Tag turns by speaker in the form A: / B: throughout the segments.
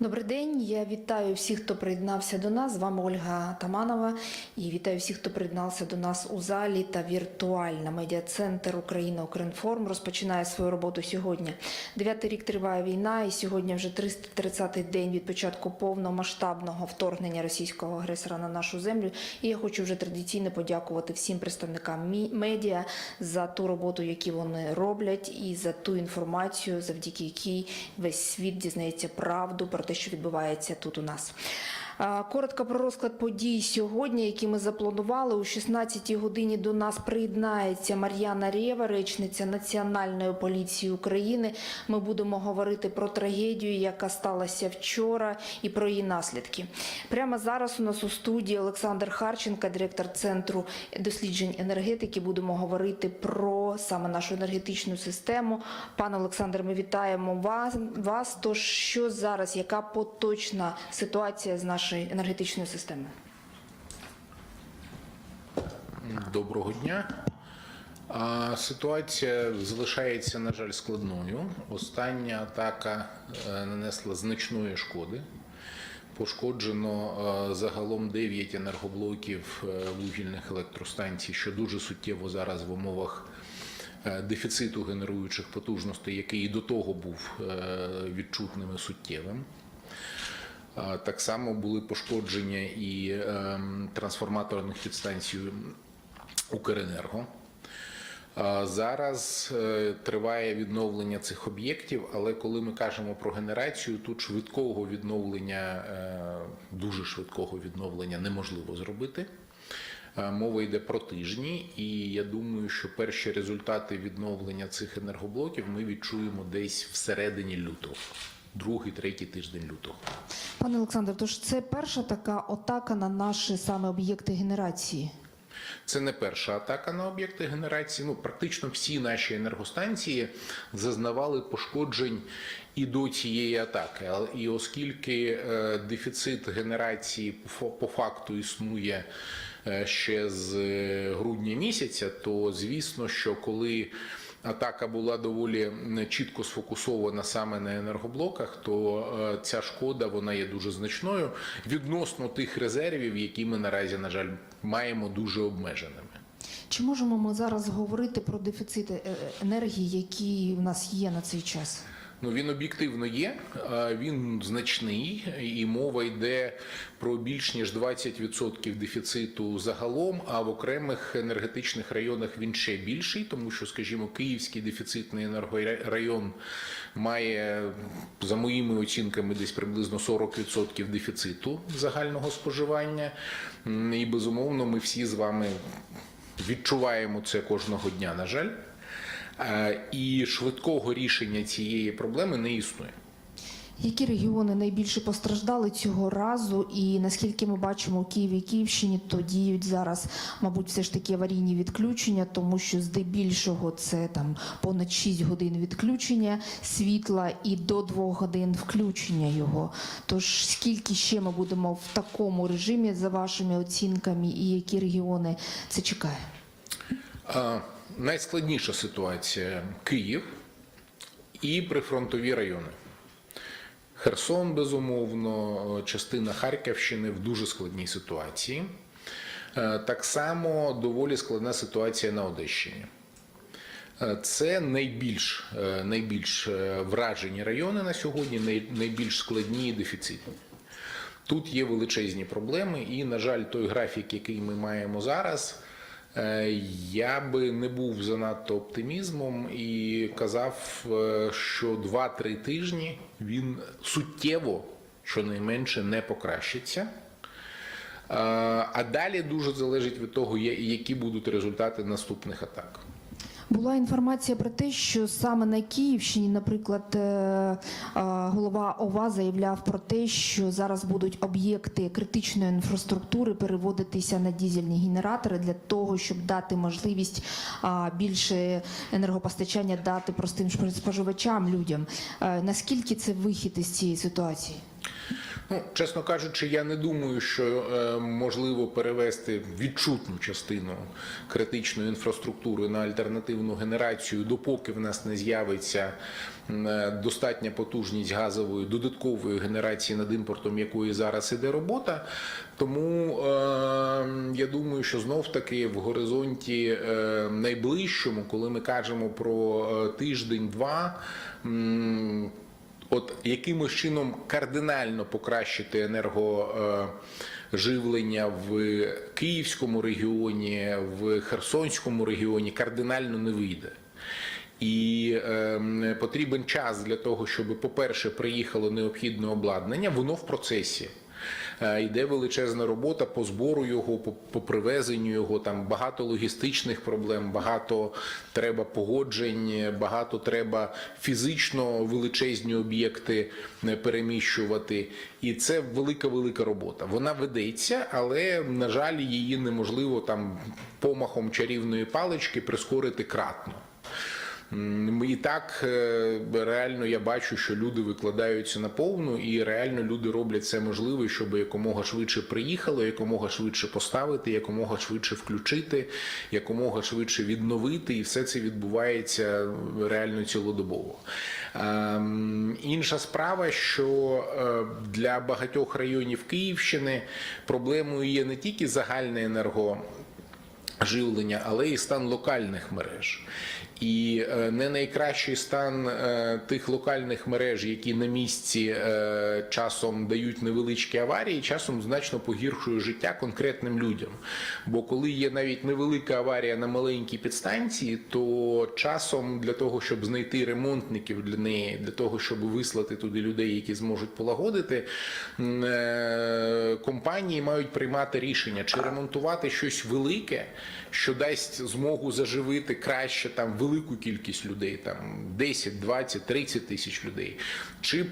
A: Добрий день. Я вітаю всіх, хто приєднався до нас. З вами Ольга Таманова. І вітаю всіх, хто приєднався до нас у залі та віртуально. Медіа-центр Україна Укрінформ розпочинає свою роботу сьогодні. Дев'ятий рік триває війна, і сьогодні вже 330-й день від початку повномасштабного вторгнення російського агресора на нашу землю. І я хочу вже традиційно подякувати всім представникам медіа за ту роботу, яку вони роблять, і за ту інформацію, завдяки якій весь світ дізнається правду про те, що відбувається тут у нас. А, Коротко про розклад подій сьогодні, які ми запланували. О 16-й годині до нас приєднається Мар'яна Рева, речниця Національної поліції України. Ми будемо говорити про трагедію, яка сталася вчора, і про її наслідки. Прямо зараз у нас у студії Олександр Харченко, директор центру досліджень енергетики. Будемо говорити про саме нашу енергетичну систему. Пане Олександр, ми вітаємо вас. вас. Тож що зараз, яка поточна ситуація з нашою енергетичною системою?
B: Доброго дня. Ситуація залишається, на жаль, складною. Остання атака е, нанесла значної шкоди. Пошкоджено е, загалом 9 енергоблоків е, вугільних електростанцій, що дуже суттєво зараз в умовах дефіциту генеруючих потужностей, який і до того був відчутним і суттєвим. Так само були пошкодження і ем, трансформаторних підстанцій Укренерго. Зараз е, триває відновлення цих об'єктів, але коли ми кажемо про генерацію, тут швидкого відновлення, е, дуже швидкого відновлення неможливо зробити. Е, Мова йде про тижні, і я думаю, що перші результати відновлення цих енергоблоків ми відчуємо десь всередині лютого, другий, третій тиждень лютого.
A: Пане Олександр, тож це перша така атака на наші саме об'єкти генерації.
B: Це не перша атака на об'єкти генерації. Ну, практично всі наші енергостанції зазнавали пошкоджень і до цієї атаки. І оскільки е, дефіцит генерації по факту існує е, ще з е, грудня місяця, то звісно, що коли атака була доволі чітко сфокусована саме на енергоблоках, то е, ця шкода вона є дуже значною відносно тих резервів, які ми наразі, на жаль, маємо дуже обмеженими.
A: Чи можемо ми зараз говорити про дефіцит е, енергії, які в нас є на цей час?
B: Ну він об'єктивно є, він значний, і мова йде про більш ніж 20% дефіциту загалом. А в окремих енергетичних районах він ще більший, тому що, скажімо, Київський дефіцитний енергорайон має за моїми оцінками десь приблизно 40% дефіциту загального споживання. І безумовно, ми всі з вами відчуваємо це кожного дня. На жаль. Е, І швидкого рішення цієї проблеми не існує.
A: Які регіони найбільше постраждали цього разу, і наскільки ми бачимо у Києві і Київщині, то діють зараз, мабуть, все ж таки аварійні відключення, тому що здебільшого це там понад 6 годин відключення світла і до 2 годин включення його. Тож скільки ще ми будемо в такому режимі за вашими оцінками, і які регіони це чекає?
B: А, Найскладніша ситуація Київ і прифронтові райони. Херсон, безумовно, частина Харківщини в дуже складній ситуації. Е, Так само доволі складна ситуація на Одещині. Е, Це найбільш, е, найбільш вражені райони на сьогодні, найбільш складні і дефіцитні. Тут є величезні проблеми, і, на жаль, той графік, який ми маємо зараз, я би не був занадто оптимізмом і казав, е, що 2-3 тижні він суттєво, щонайменше, не покращиться. Е, А далі дуже залежить від того, які будуть результати наступних атак.
A: Була інформація про те, що саме на Київщині, наприклад, е, е, голова ОВА заявляв про те, що зараз будуть об'єкти критичної інфраструктури переводитися на дізельні генератори для того, щоб дати можливість більше енергопостачання дати простим споживачам, людям. Е, Наскільки це вихід із цієї ситуації?
B: Ну, чесно кажучи, я не думаю, що е, можливо перевести відчутну частину критичної інфраструктури на альтернативну генерацію, допоки в нас не з'явиться е, достатня потужність газової додаткової генерації, над імпортом якої зараз іде робота. Тому е, я думаю, що знов таки в горизонті е, найближчому, коли ми кажемо про е, тиждень-два. м, От якимось чином кардинально покращити енергоживлення в Київському регіоні, в Херсонському регіоні кардинально не вийде. І е, потрібен час для того, щоб, по-перше, приїхало необхідне обладнання, воно в процесі. Е, Йде величезна робота по збору його, по, по привезенню його. Там багато логістичних проблем, багато треба погоджень, багато треба фізично величезні об'єкти е, переміщувати. І це велика велика робота. Вона ведеться, але на жаль, її неможливо там помахом чарівної палички прискорити кратно. І так е, реально я бачу, що люди викладаються на повну, і реально люди роблять все можливе, щоб якомога швидше приїхало, якомога швидше поставити, якомога швидше включити, якомога швидше відновити, і все це відбувається реально цілодобово. Ем, Інша справа, що е, для багатьох районів Київщини проблемою є не тільки загальне енерго живлення, але і стан локальних мереж. І е, не найкращий стан е, тих локальних мереж, які на місці е, часом дають невеличкі аварії, часом значно погіршує життя конкретним людям. Бо коли є навіть невелика аварія на маленькій підстанції, то часом для того, щоб знайти ремонтників для неї, для того, щоб вислати туди людей, які зможуть полагодити, компанії мають приймати рішення, чи ремонтувати щось велике, що дасть змогу заживити краще там велику кількість людей, там 10, 20, 30 тисяч людей, чи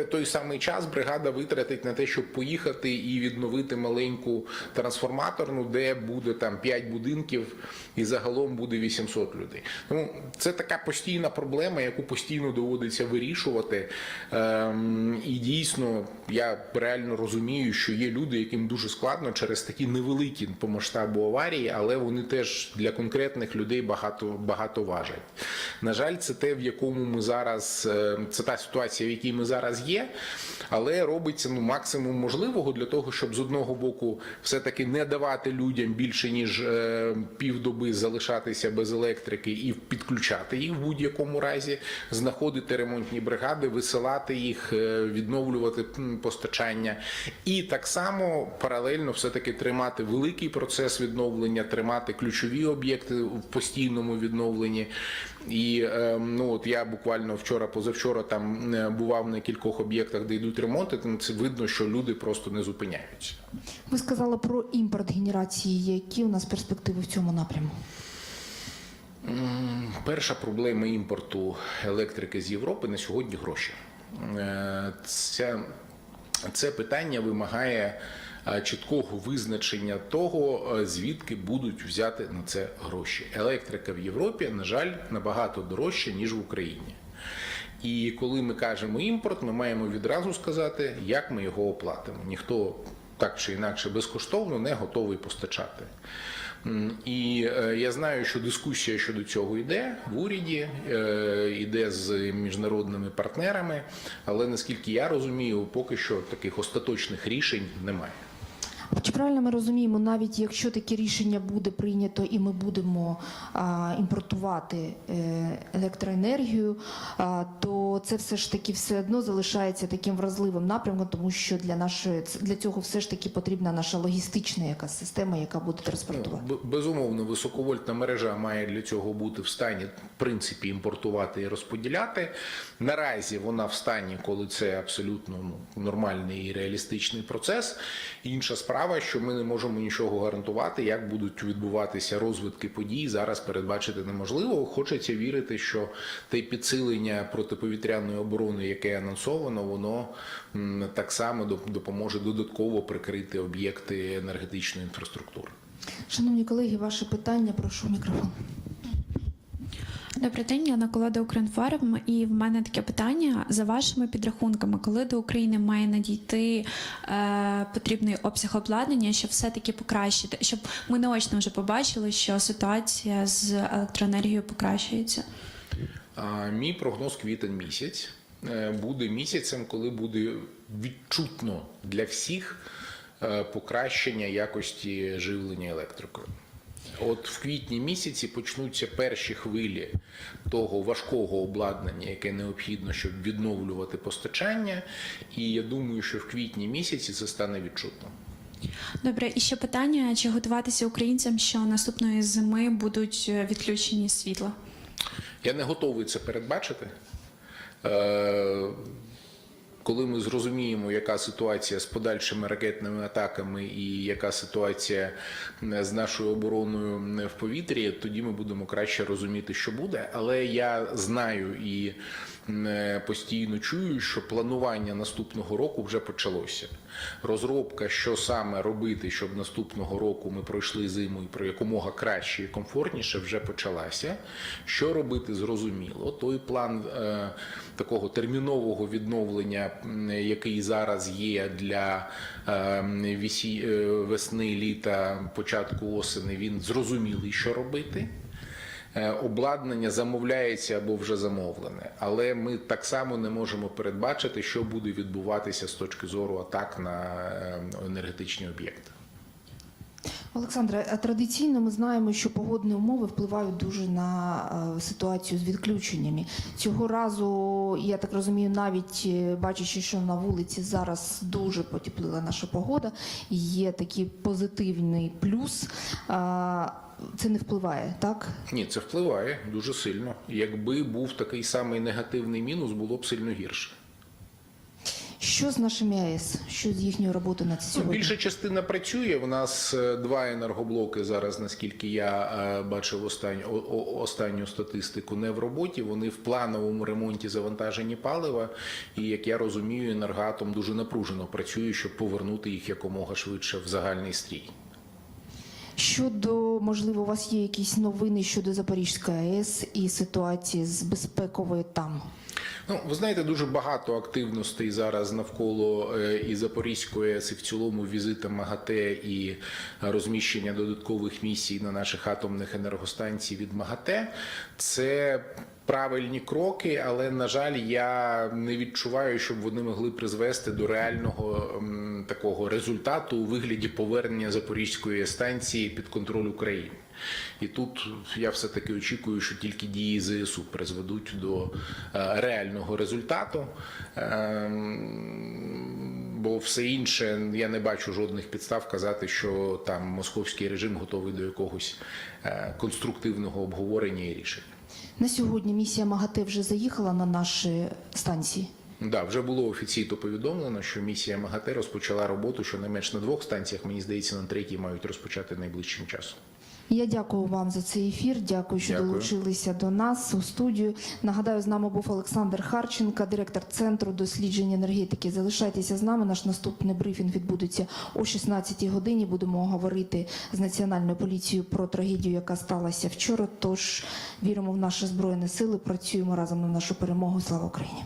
B: той самий час бригада витратить на те, щоб поїхати і відновити маленьку трансформаторну, де буде там 5 будинків і загалом буде 800 людей. Тому це така постійна проблема, яку постійно доводиться вирішувати. Ем, і дійсно, я реально розумію, що є люди, яким дуже складно через такі невеликі по масштабу аварії, але вони теж для конкретних людей багато багато важать. На жаль, це те, в якому ми зараз, е, це та ситуація, в якій ми зараз є, але робиться ну максимум можливого для того, щоб з одного боку все-таки не давати людям більше ніж е, півдоби залишатися без електрики і підключати їх в будь-якому разі, знаходити ремонтні бригади, висилати їх, е, відновлювати постачання, і так само паралельно все-таки тримати великий процес відновлення, тримати ключові об'єкти в постійному відновленні. І е, ну от я буквально вчора, позавчора там е, бував на кількох об'єктах, де йдуть ремонти. Там це видно, що люди просто не зупиняються.
A: Ви сказали про імпорт генерації. Які у нас перспективи в цьому напряму?
B: Перша проблема імпорту електрики з Європи на сьогодні гроші. Це, це питання вимагає чіткого визначення того, е, звідки будуть взяти на це гроші. Електрика в Європі, на жаль, набагато дорожча, ніж в Україні. І коли ми кажемо імпорт, ми маємо відразу сказати, як ми його оплатимо. Ніхто так чи інакше безкоштовно не готовий постачати. І е, я знаю, що дискусія щодо цього йде в уряді, е, йде з міжнародними партнерами, але наскільки я розумію, поки що таких остаточних рішень немає.
A: Чи правильно ми розуміємо, навіть якщо таке рішення буде прийнято і ми будемо а, імпортувати е, електроенергію, а, то це все ж таки все одно залишається таким вразливим напрямком, тому що для нашої для цього все ж таки потрібна наша логістична якась система, яка буде транспортувати.
B: Безумовно, високовольтна мережа має для цього бути в стані, в принципі, імпортувати і розподіляти. Наразі вона в стані, коли це абсолютно ну, нормальний і реалістичний процес. Інша справа, що ми не можемо нічого гарантувати, як будуть відбуватися розвитки подій. Зараз передбачити неможливо. Хочеться вірити, що те підсилення протиповітряної оборони, яке анонсовано, воно так само доп- допоможе додатково прикрити об'єкти енергетичної інфраструктури.
A: Шановні колеги, ваше питання, прошу мікрофон.
C: Добрий день, я Колода Укрінформ, і в мене таке питання за вашими підрахунками, коли до України має надійти е, потрібний обсяг обладнання, щоб все-таки покращити, щоб ми наочно вже побачили, що ситуація з електроенергією покращується.
B: А мій прогноз квітень місяць е, буде місяцем, коли буде відчутно для всіх е, покращення якості живлення електрикою. От в квітні місяці почнуться перші хвилі того важкого обладнання, яке необхідно, щоб відновлювати постачання. І я думаю, що в квітні місяці це стане відчутно.
C: Добре, і ще питання: чи готуватися українцям, що наступної зими будуть е, відключені світла?
B: Я не готовий це передбачити. Коли ми зрозуміємо, яка ситуація з подальшими ракетними атаками і яка ситуація з нашою обороною в повітрі, тоді ми будемо краще розуміти, що буде. Але я знаю і е, постійно чую, що планування наступного року вже почалося. Розробка, що саме робити, щоб наступного року ми пройшли зиму і про якомога краще і комфортніше, вже почалася. Що робити, зрозуміло. Той план е, такого термінового відновлення, який зараз є для е, вісі, е, весни, літа, початку осени, він зрозумілий, що робити. Е, Обладнання замовляється або вже замовлене, але ми так само не можемо передбачити, що буде відбуватися з точки зору атак на е, енергетичні об'єкти.
A: Олександре, традиційно ми знаємо, що погодні умови впливають дуже на е, ситуацію з відключеннями. Цього разу, я так розумію, навіть е, бачачи, що на вулиці зараз дуже потеплила наша погода, є такий позитивний плюс. Це не впливає, так?
B: Ні, це впливає дуже сильно. Якби був такий самий негативний мінус, було б сильно гірше.
A: Що з нашими АЕС? Що з їхньою роботою на це
B: Ну, більша частина працює. У нас е, два енергоблоки зараз, наскільки я е, бачив останню, останню статистику, не в роботі. Вони в плановому ремонті завантажені палива. І як я розумію, енергоатом дуже напружено працює, щоб повернути їх якомога швидше в загальний стрій.
A: Щодо, можливо, у вас є якісь новини щодо Запорізької АЕС і ситуації з безпековою там?
B: Ну, ви знаєте, дуже багато активностей зараз навколо е, і Запорізької АЕС, і в цілому візита МАГАТЕ і розміщення додаткових місій на наших атомних енергостанцій від МАГАТЕ. Це правильні кроки, але на жаль, я не відчуваю, щоб вони могли призвести до реального такого результату у вигляді повернення Запорізької станції під контроль України. І тут я все таки очікую, що тільки дії ЗСУ призведуть до е, реального результату. Ем, Бо все інше я не бачу жодних підстав казати, що там московський режим готовий до якогось е, конструктивного обговорення і рішення.
A: На сьогодні місія МАГАТЕ вже заїхала на наші станції.
B: Да, вже було офіційно повідомлено, що місія МАГАТЕ розпочала роботу щонайменш на двох станціях. Мені здається, на третій мають розпочати найближчим часом.
A: Я дякую вам за цей ефір. Дякую, що
B: Дякую.
A: долучилися до нас у студію. Нагадаю, з нами був Олександр Харченко, директор центру досліджень енергетики. Залишайтеся з нами. Наш наступний брифінг відбудеться о 16 годині. Будемо говорити з національною поліцією про трагедію, яка сталася вчора. Тож віримо в наші збройні сили. Працюємо разом на нашу перемогу. Слава Україні!